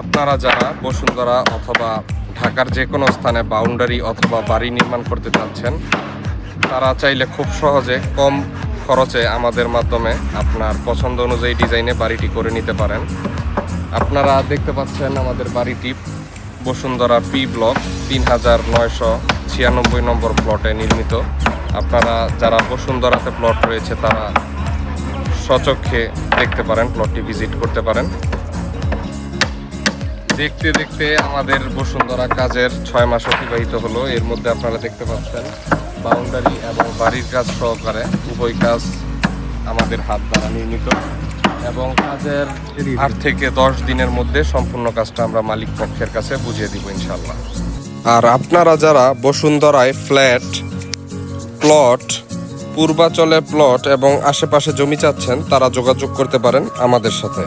আপনারা যারা বসুন্ধরা অথবা ঢাকার যে কোনো স্থানে বাউন্ডারি অথবা বাড়ি নির্মাণ করতে চাচ্ছেন, তারা চাইলে খুব সহজে কম খরচে আমাদের মাধ্যমে আপনার পছন্দ অনুযায়ী ডিজাইনে বাড়িটি করে নিতে পারেন। আপনারা দেখতে পাচ্ছেন আমাদের বাড়িটি বসুন্ধরা পি ব্লক তিন হাজার নয়শো ছিয়ানব্বই নম্বর প্লটে নির্মিত। আপনারা যারা বসুন্ধরাতে প্লট রয়েছে, তারা সচক্ষে দেখতে পারেন প্লটটি ভিজিট করতে পারেন। দেখতে দেখতে আমাদের বসুন্ধরা কাজের ছয় মাস অতিবাহিত হলো। এর মধ্যে আপনারা দেখতে পাচ্ছেন, বাউন্ডারি এবং বাড়ির কাজ সহকারে উভয় কাজ আমাদের হাত দ্বারা নির্মিত এবং কাজের আট থেকে দশ দিনের মধ্যে সম্পূর্ণ কাজটা আমরা মালিক পক্ষের কাছে বুঝিয়ে দিব ইনশাল্লাহ আর আপনারা যারা বসুন্ধরায় ফ্ল্যাট, প্লট, পূর্বাচলে প্লট এবং আশেপাশে জমি চাচ্ছেন, তারা যোগাযোগ করতে পারেন আমাদের সাথে।